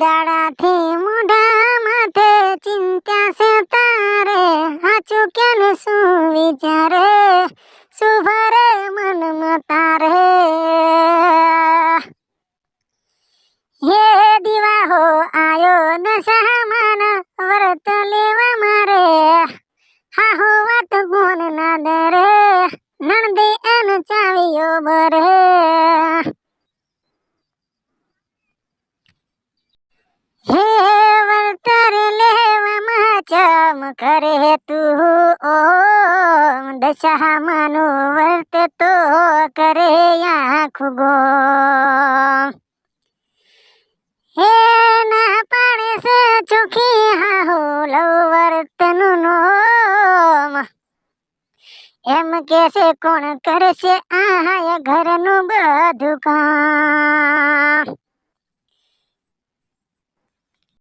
દાડાથી મોઢા માથે ચિંતા છે તારે? હાચું કે ને શું વિચારે? શું ભરે મનમાં તારે હે દીવા હો આયો દશામાન વ્રત લેવા મારે? હા હો વાત ગુણ ના દરે. નણદે એન ચાવીઓ બરે ચમ કરે તું, ઓમ દશામાનું વર્ત તો કરે આંખ ગો હે ના પાડે છે ચોખી હાહુ લવ વર્તનું નોમ. એમ કે કોણ કરશે આહાય ઘરનું બધું કામ.